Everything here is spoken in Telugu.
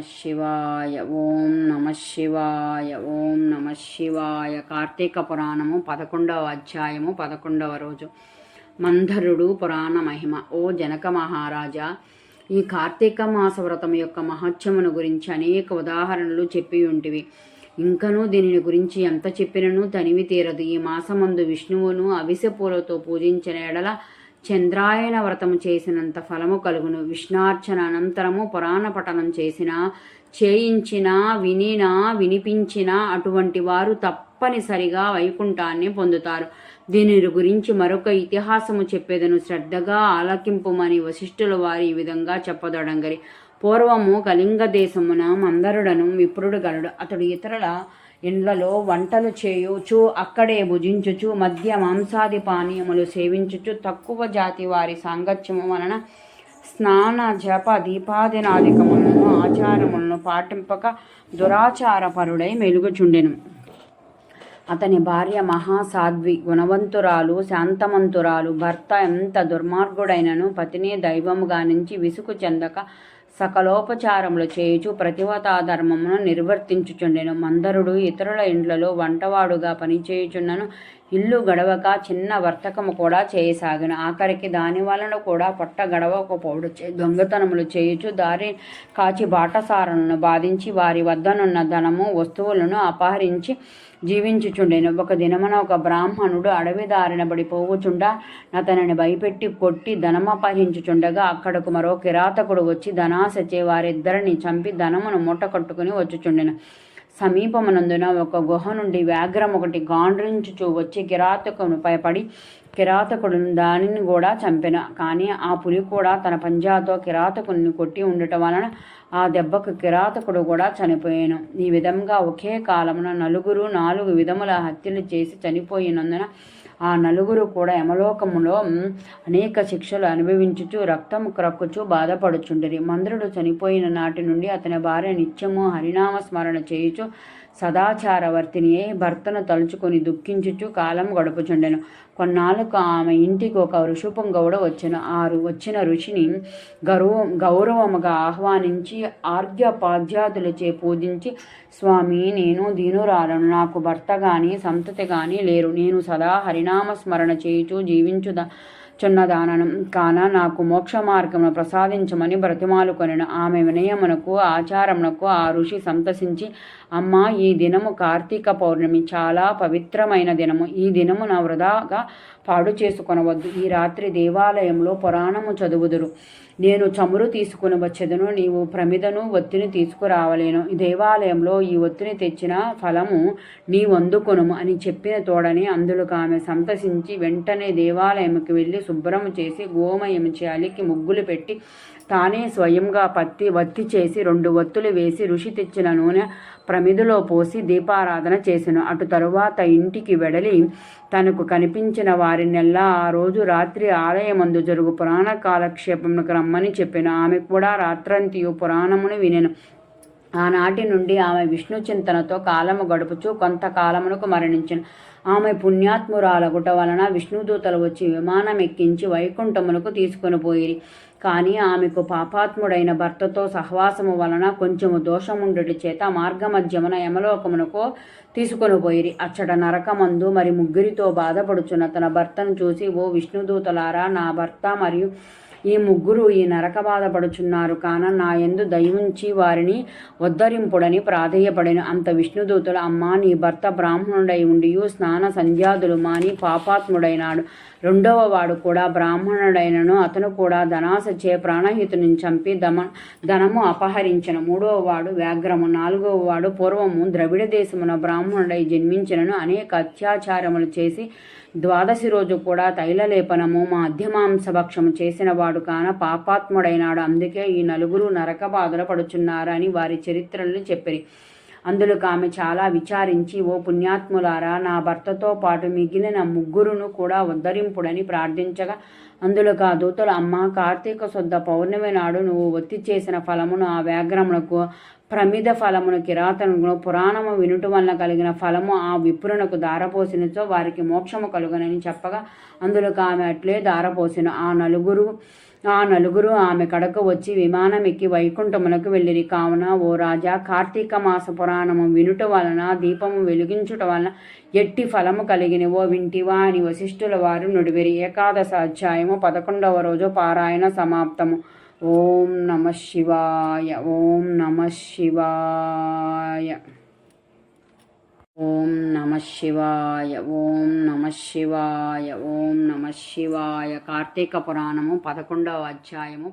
శివాయ. ఓం నమ శివాయ. ఓం నమ శివాయ. కార్తీక పురాణము పదకొండవ అధ్యాయము పదకొండవ రోజు. మంధరుడు పురాణ మహిమ. ఓ జనక మహారాజా ఈ కార్తీక మాస వ్రతం యొక్క మహత్యమును గురించి అనేక ఉదాహరణలు చెప్పి ఉంటివి. ఇంకనూ దీనిని గురించి ఎంత చెప్పినను తనివి తీరదు. ఈ మాసమందు విష్ణువును అవిసె పూలతో పూజించిన ఎడల చంద్రాయన వ్రతము చేసినంత ఫలము కలుగును. విష్ణార్చన అనంతరము పురాణ పఠనం చేసిన చేయించిన వినినా వినిపించిన అటువంటి వారు తప్పనిసరిగా వైకుంఠాన్ని పొందుతారు. దీని గురించి మరొక ఇతిహాసము చెప్పేదను శ్రద్ధగా ఆలకింపుమని వశిష్ఠుల వారి ఈ విధంగా చెప్పదొడంగరి. పూర్వము కళింగ దేశమున మందరుడను విప్రుడు గలడు అతడు ఇతరుల ఇండ్లలో వంటలు చేయుచు అక్కడే భుజించుచు మద్య మాంసాది పానీయములు సేవించుచు తక్కువ జాతి వారి సాంగత్యము వలన స్నాన జప దీపాదినాదికములను ఆచారములను పాటింపక దురాచారపరుడై మెలుగుచుండెను. అతని భార్య మహాసాధ్వి గుణవంతురాలు శాంతమంతురాలు భర్త ఎంత దుర్మార్గుడైనను పతిని దైవముగా నుంచి విసుగు చెందక సకలోపచారములు చేయుచు ప్రతివతాధర్మమును నిర్వర్తించుచుండెను. మందరుడు ఇతరుల ఇండ్లలో వంటవాడుగా పనిచేయుచున్నను ఇల్లు గడవక చిన్న వర్తకము కూడా చేయసాగిన. ఆఖరికి దాని వలన కూడా పొట్ట గడవకపోవడు. దొంగతనములు చేయుచు దారి కాచి బాటసారులను బాధించి వారి వద్దనున్న ధనము వస్తువులను అపహరించి జీవించుచుండెను. ఒక దినమున ఒక బ్రాహ్మణుడు అడవి దారిన పడి పోవుచుండా అతనిని భయపెట్టి కొట్టి ధనమపహరించుచుండగా అక్కడకు మరో కిరాతకుడు వచ్చి ధనాశచే వారిద్దరిని చంపి ధనమును మూట కట్టుకుని వచ్చుచుండెను. సమీపమునందున ఒక గుహ నుండి వ్యాఘ్రం ఒకటి గాండ్రించుచూ వచ్చి కిరాతకును పడి కిరాతకుడును దానిని కూడా చంపిన. కానీ ఆ పులి కూడా తన పంజాతో కిరాతకుని కొట్టి ఉండటం వలన ఆ దెబ్బకు కిరాతకుడు కూడా చనిపోయాను. ఈ విధంగా ఒకే కాలమున నలుగురు నాలుగు విధముల హత్యలు చేసి చనిపోయినందున ఆ నలుగురు కూడా యమలోకములో అనేక శిక్షలు అనుభవించుచు రక్తం క్రక్కుచు బాధపడుచుండిరి. మంద్రుడు చనిపోయిన నాటి నుండి అతని భార్య నిత్యము హరినామ స్మరణ చేయుచు సదాచారవర్తిని భర్తను తలుచుకొని దుఃఖించుచు కాలం గడుపుచుండెను. కొన్నాళ్ళకు ఆమె ఇంటికి ఒక ఋషుపొంగవుడు వచ్చిన. ఆ వచ్చిన ఋషిని గౌరవ గౌరవముగా ఆహ్వానించి ఆర్ఘ్యపాధ్యాతులచే పూజించి స్వామి నేను దీనురాలను. నాకు భర్త కానీ సంతతి కానీ లేరు. నేను సదా హరినామ స్మరణ చేయుచు జీవించుదా. చున్నదానను. కాన నాకు మోక్ష మార్గమును ప్రసాదించమని బ్రతిమాలుకొనిన. ఆమె వినయమునకు ఆచారమునకు ఆ ఋషి సంతసించి అమ్మ ఈ దినము కార్తీక పౌర్ణమి చాలా పవిత్రమైన దినము. ఈ దినము నా వృధాగా పాడు చేసుకొనవద్దు. ఈ రాత్రి దేవాలయంలో పురాణము చదువుదురు. నేను చమురు తీసుకుని వచ్చేదను. నీవు ప్రమిదను ఒత్తిని తీసుకురావలేను. దేవాలయంలో ఈ ఒత్తిని తెచ్చిన ఫలము నీ వందుకొనుము అని చెప్పిన తోడని అందులో ఆమె సంతసించి వెంటనే దేవాలయంకి వెళ్ళి శుభ్రం చేసి గోమయంచి అలికి ముగ్గులు పెట్టి తానే స్వయంగా పత్తి వత్తి చేసి రెండు వత్తులు వేసి ఋషి తెచ్చిన నూనె ప్రమిదిలో పోసి దీపారాధన చేసెను. అటు తరువాత ఇంటికి వెడలి తనకు కనిపించిన వారినెల్లా ఆ రోజు రాత్రి ఆలయమందు జరుగు పురాణ కాలక్షేపమునకు రమ్మని చెప్పాను. ఆమె కూడా రాత్రంతియు పురాణమును వినెను. ఆనాటి నుండి ఆమె విష్ణు చింతనతో కాలము గడుపుచూ కొంతకాలమునకు మరణించిన. ఆమె పుణ్యాత్మురాలగుట వలన విష్ణుదూతలు వచ్చి విమానం ఎక్కించి వైకుంఠములకు తీసుకొని పోయిరి. కానీ ఆమెకు పాపాత్ముడైన భర్తతో సహవాసము వలన కొంచెము దోషముండుటి చేత మార్గమధ్యమున యమలోకమునకు తీసుకొని పోయిరి. అచ్చట నరకమందు మరి ముగ్గురితో బాధపడుచున్న తన భర్తను చూసి ఓ విష్ణుదూతలారా నా భర్త మరియు ఈ ముగ్గురు ఈ నరక బాధపడుచున్నారు కాన నా ఎందు దయవుంచి వారిని ఉద్ధరింపుడని ప్రాధేయపడిన. అంత విష్ణుదూతులు అమ్మా నీ భర్త బ్రాహ్మణుడై ఉండి స్నాన సంధ్యాదులు మాని పాపాత్ముడైనాడు. రెండవ వాడు కూడా బ్రాహ్మణుడైనను అతను కూడా ధనాశచే ప్రాణహితుని చంపి దమ ధనము అపహరించిన. మూడవ వాడు వ్యాఘ్రము నాలుగవ వాడు పూర్వము ద్రవిడ దేశమున బ్రాహ్మణుడై జన్మించినను. అనేక అత్యాచారములు చేసి ద్వాదశి రోజు కూడా తైలలేపనము మధ్యమాంసభక్షము చేసిన వాడు కాన పాపాత్ముడైనాడు. అందుకే ఈ నలుగురు నరక బాధలు పడుచున్నారని వారి చరిత్రలను చెప్పిరి. అందులో ఆమె చాలా విచారించి ఓ పుణ్యాత్ములారా నా భర్తతో పాటు మిగిలిన ముగ్గురును కూడా ఉద్ధరింపుడని ప్రార్థించగా అందులో ఆ దూతలు అమ్మ కార్తీక శుద్ధ పౌర్ణమి నాడు నువ్వు ఒత్తి చేసిన ఫలమును ఆ వ్యాఘ్రమునకు ప్రమిద ఫలమును కిరాతను పురాణము వినుట వలన కలిగిన ఫలము ఆ విప్రునకు దారపోసినచో వారికి మోక్షము కలుగునని చెప్పగా అందులో ఆమె అట్లే దారపోసిన ఆ నలుగురు ఆ నలుగురు ఆమె కడకు వచ్చి విమానం ఎక్కి వైకుంఠములకు వెళ్ళిరి. కావున ఓ రాజా కార్తీక మాస పురాణము వినుట వలన దీపము వెలిగించుట వలన ఎట్టి ఫలము కలిగినవో వింటివా అని వశిష్ఠుల వారు నుడివిరి. ఏకాదశ అధ్యాయము పదకొండవ రోజు పారాయణ సమాప్తము. ఓం నమ శివాయ ఓం నమ శివాయ. ఓం నమ శివాయ ఓం నమ శివాయ ఓం నమ శివాయ. కార్తీక పురాణము పదకొండవ అధ్యాయము